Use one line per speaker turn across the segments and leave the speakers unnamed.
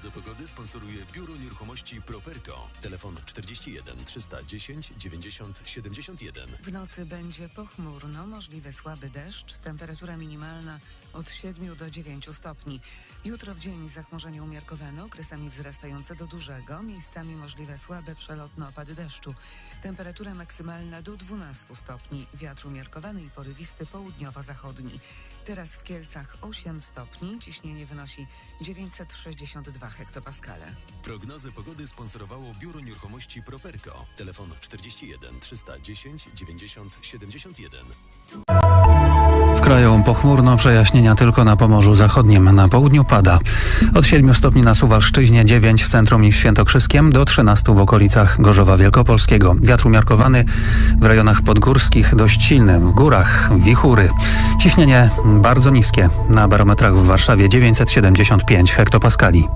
Prognozę pogody sponsoruje Biuro Nieruchomości Properco. Telefon 41 310 90 71.
W nocy będzie pochmurno, możliwy słaby deszcz, temperatura minimalna od 7 do 9 stopni. Jutro w dzień zachmurzenie umiarkowane, okresami wzrastające do dużego, miejscami możliwe słabe przelotne opady deszczu. Temperatura maksymalna do 12 stopni, wiatr umiarkowany i porywisty południowo-zachodni. Teraz w Kielcach 8 stopni, ciśnienie wynosi 962 hektopaskale.
Prognozę pogody sponsorowało Biuro Nieruchomości Properco. Telefon 41 310 90 71.
W kraju pochmurno, przejaśnienia tylko na Pomorzu Zachodnim. Na południu pada. Od 7 stopni na Suwalszczyźnie, 9 w centrum i w Świętokrzyskiem, do 13 w okolicach Gorzowa Wielkopolskiego. Wiatr umiarkowany w rejonach podgórskich dość silny, w górach wichury. Ciśnienie bardzo niskie. Na barometrach w Warszawie 975 hektopaskali.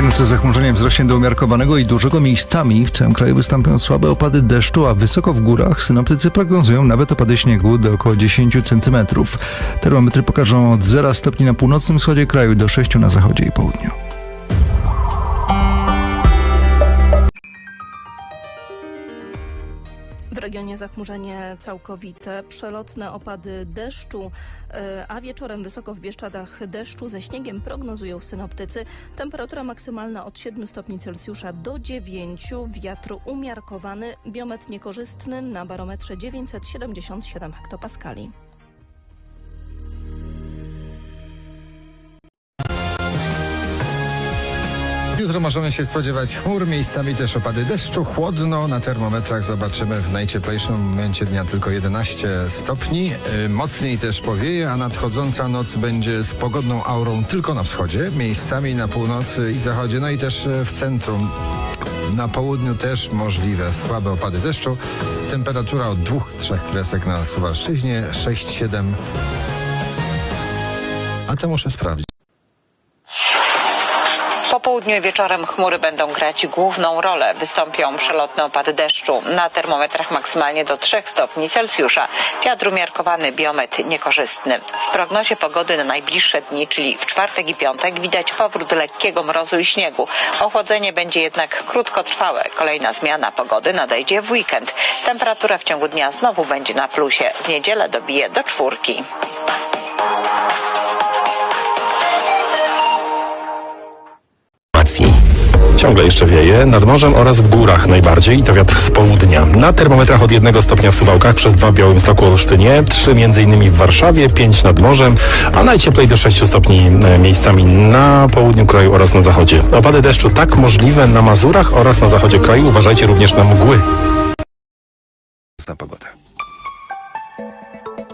Tej nocy zachmurzenie wzrośnie do umiarkowanego i dużego miejscami. W całym kraju wystąpią słabe opady deszczu, a wysoko w górach synoptycy prognozują nawet opady śniegu do około 10 cm. Termometry pokażą od 0 stopni na północnym wschodzie kraju do 6 na zachodzie i południu.
Zachmurzenie całkowite, przelotne opady deszczu, e, a wieczorem wysoko w Bieszczadach deszczu ze śniegiem prognozują synoptycy. Temperatura maksymalna od 7 stopni Celsjusza do 9, wiatr umiarkowany, biometr niekorzystny na barometrze 977 hektopaskali.
Jutro możemy się spodziewać chmur, miejscami też opady deszczu. Chłodno na termometrach zobaczymy w najcieplejszym momencie dnia tylko 11 stopni. Yy, Mocniej też powieje, a nadchodząca noc będzie z pogodną aurą tylko na wschodzie, miejscami na północy i zachodzie, no i też e, w centrum. Na południu też możliwe słabe opady deszczu. Temperatura od 2-3 kresek na Suwalszczyźnie, 6-7. A to muszę sprawdzić.
Po południu i wieczorem chmury będą grać główną rolę. Wystąpią przelotne opady deszczu. Na termometrach maksymalnie do 3 stopni Celsjusza. Wiatr umiarkowany, biometr niekorzystny. W prognozie pogody na najbliższe dni, czyli w czwartek i piątek, widać powrót lekkiego mrozu i śniegu. Ochłodzenie będzie jednak krótkotrwałe. Kolejna zmiana pogody nadejdzie w weekend. Temperatura w ciągu dnia znowu będzie na plusie. W niedzielę dobije do czwórki.
Ciągle jeszcze wieje, nad morzem oraz w górach najbardziej i to wiatr z południa. Na termometrach od jednego stopnia w Suwałkach, przez dwa w Białymstoku, Olsztynie, trzy między innymi w Warszawie, pięć nad morzem, a najcieplej do 6 stopni e, miejscami na południu kraju oraz na zachodzie. Opady deszczu tak możliwe na Mazurach oraz na zachodzie kraju. Uważajcie również na mgły.
na pogodę.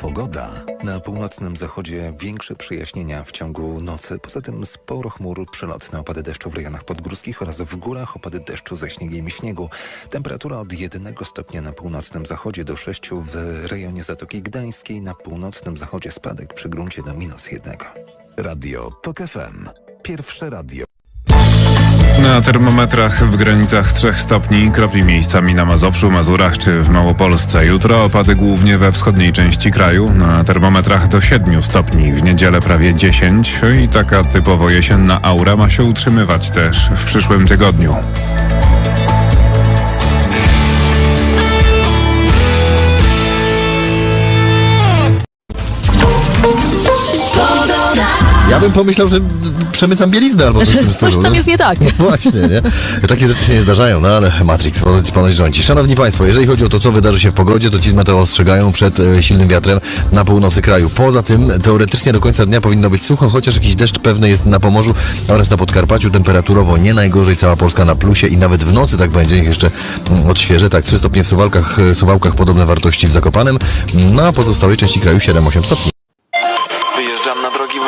Pogoda. Na północnym zachodzie większe przejaśnienia w ciągu nocy. Poza tym sporo chmur, przelotne opady deszczu w rejonach podgórskich oraz w górach opady deszczu ze śniegiem i śniegu. Temperatura od 1 stopnia na północnym zachodzie do 6 w rejonie Zatoki Gdańskiej. Na północnym zachodzie spadek przy gruncie do minus 1.
Radio TOK FM. Pierwsze radio.
Na termometrach w granicach 3 stopni, kropli miejscami na Mazowszu, Mazurach czy w Małopolsce. Jutro opady głównie we wschodniej części kraju. Na termometrach do 7 stopni, w niedzielę prawie 10 i taka typowo jesienna aura ma się utrzymywać też w przyszłym tygodniu.
Ja bym pomyślał, że przemycam bieliznę albo coś w tym
Coś tam
no.
jest nie tak.
No właśnie, nie? Takie rzeczy się nie zdarzają, no ale Matrix ponoć, ponoć rządzi. Szanowni Państwo, jeżeli chodzi o to, co wydarzy się w pogodzie, to ci z meteo ostrzegają przed e, silnym wiatrem na północy kraju. Poza tym, teoretycznie do końca dnia powinno być sucho, chociaż jakiś deszcz pewny jest na Pomorzu oraz na Podkarpaciu. Temperaturowo nie najgorzej, cała Polska na plusie i nawet w nocy tak będzie, niech jeszcze mm, odświeżę. Tak, 3 stopnie w Suwałkach, e, Suwałkach podobne wartości w Zakopanem, no a pozostałej części kraju 7-8 stopni.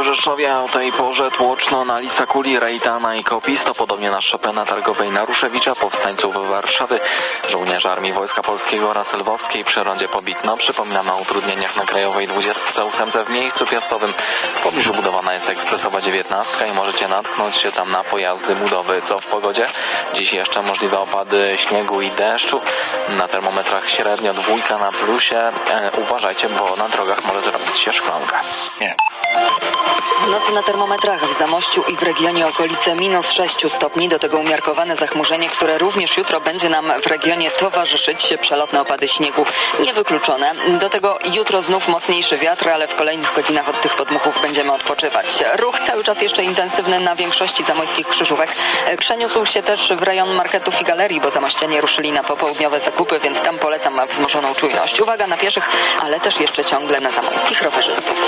Rzeszowie, o tej porze tłoczno na Lisakuli, Rejtana i Kopisto, podobnie na Chopina Targowej na Ruszewicza, powstańców Warszawy, żołnierzy Armii Wojska Polskiego oraz Lwowskiej przy rondzie Pobitno. Przypominam o utrudnieniach na Krajowej 28 w miejscu piastowym. W pobliżu budowana jest ekspresowa 19 i możecie natknąć się tam na pojazdy budowy. Co w pogodzie? Dziś jeszcze możliwe opady śniegu i deszczu. Na termometrach średnio dwójka na plusie. E, uważajcie, bo na drogach może zrobić się szklanka. Nie.
W nocy na termometrach w Zamościu i w regionie okolice minus 6 stopni. Do tego umiarkowane zachmurzenie, które również jutro będzie nam w regionie towarzyszyć. Przelotne opady śniegu niewykluczone. Do tego jutro znów mocniejszy wiatr, ale w kolejnych godzinach od tych podmuchów będziemy odpoczywać. Ruch cały czas jeszcze intensywny na większości zamojskich krzyżówek. Przeniósł się też w rejon marketów i galerii, bo zamościanie ruszyli na popołudniowe zakupy, więc tam polecam wzmożoną czujność. Uwaga na pieszych, ale też jeszcze ciągle na zamojskich rowerzystów.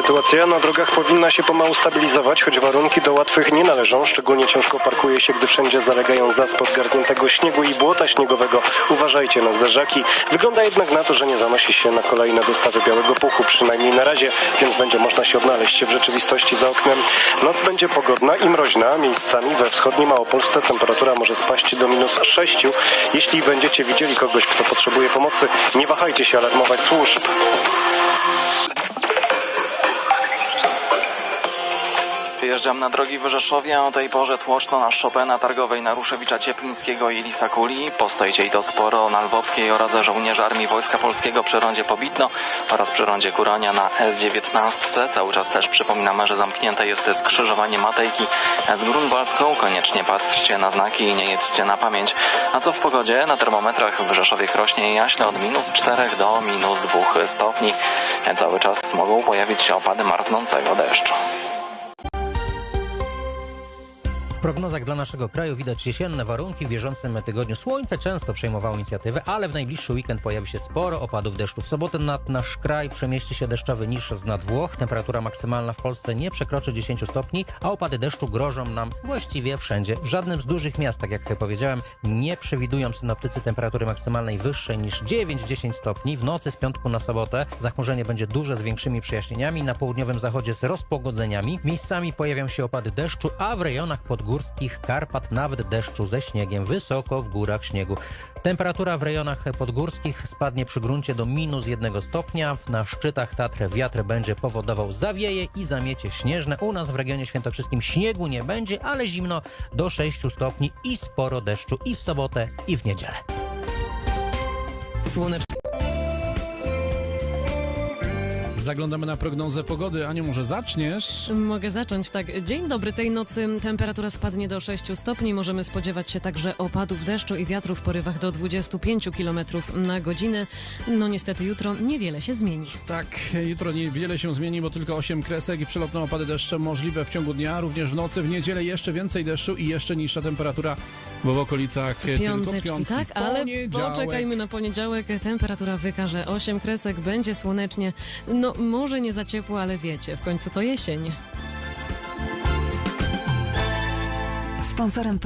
Sytuacja na drogach powinna się pomału stabilizować, choć warunki do łatwych nie należą. Szczególnie ciężko parkuje się, gdy wszędzie zalegają zaspod gardniętego śniegu i błota śniegowego. Uważajcie na zderzaki. Wygląda jednak na to, że nie zanosi się na kolejne dostawy białego puchu, przynajmniej na razie, więc będzie można się odnaleźć w rzeczywistości za oknem. Noc będzie pogodna i mroźna. Miejscami we wschodniej Małopolsce temperatura może spaść do minus 6. Jeśli będziecie widzieli kogoś, kto potrzebuje pomocy, nie wahajcie się alarmować służb.
Wyjeżdżam na drogi w Rzeszowie, o tej porze tłoczno na Chopina, Targowej, na Ruszewicza Cieplińskiego i Lisa Kuli. Postojcie i to sporo na Lwowskiej oraz żołnierzy Armii Wojska Polskiego przy rondzie Pobitno oraz przy rondzie Kuronia na S19. Cały czas też przypominamy, że zamknięte jest skrzyżowanie Matejki z Grunwaldzką. Koniecznie patrzcie na znaki i nie jedźcie na pamięć. A co w pogodzie? Na termometrach w Rzeszowie krośnie i jaśle od minus 4 do minus 2 stopni. Cały czas mogą pojawić się opady marznącego deszczu.
Prognozach dla naszego kraju widać jesienne warunki. W bieżącym tygodniu słońce często przejmowało inicjatywę, ale w najbliższy weekend pojawi się sporo opadów deszczu. W sobotę nad nasz kraj przemieści się deszczowy niż z nad Włoch. Temperatura maksymalna w Polsce nie przekroczy 10 stopni, a opady deszczu grożą nam właściwie wszędzie. W żadnym z dużych miast, tak jak powiedziałem, nie przewidują synoptycy temperatury maksymalnej wyższej niż 9-10 stopni. W nocy z piątku na sobotę zachmurzenie będzie duże z większymi przejaśnieniami. Na południowym zachodzie z rozpogodzeniami. Miejscami pojawią się opady deszczu, a w rejonach pod górskich Karpat nawet deszczu ze śniegiem, wysoko w górach śniegu. Temperatura w rejonach podgórskich spadnie przy gruncie do minus jednego stopnia. Na szczytach Tatr wiatr będzie powodował zawieje i zamiecie śnieżne. U nas w regionie świętokrzyskim śniegu nie będzie, ale zimno do 6 stopni i sporo deszczu i w sobotę i w niedzielę.
Słoneczny. Zaglądamy na prognozę pogody. Aniu, może zaczniesz?
Mogę zacząć, tak. Dzień dobry. Tej nocy temperatura spadnie do 6 stopni. Możemy spodziewać się także opadów deszczu i wiatru w porywach do 25 km na godzinę. No niestety jutro niewiele się zmieni.
Tak, jutro niewiele się zmieni, bo tylko 8 kresek i przelotne opady deszcze możliwe w ciągu dnia. Również w nocy, w niedzielę jeszcze więcej deszczu i jeszcze niższa temperatura, bo w okolicach tylko
Piąteczki,
piątki.
tak, ale poczekajmy na poniedziałek. Temperatura wykaże 8 kresek, będzie słonecznie. No może nie za ciepło, ale wiecie, w końcu to jesień.
Sponsorem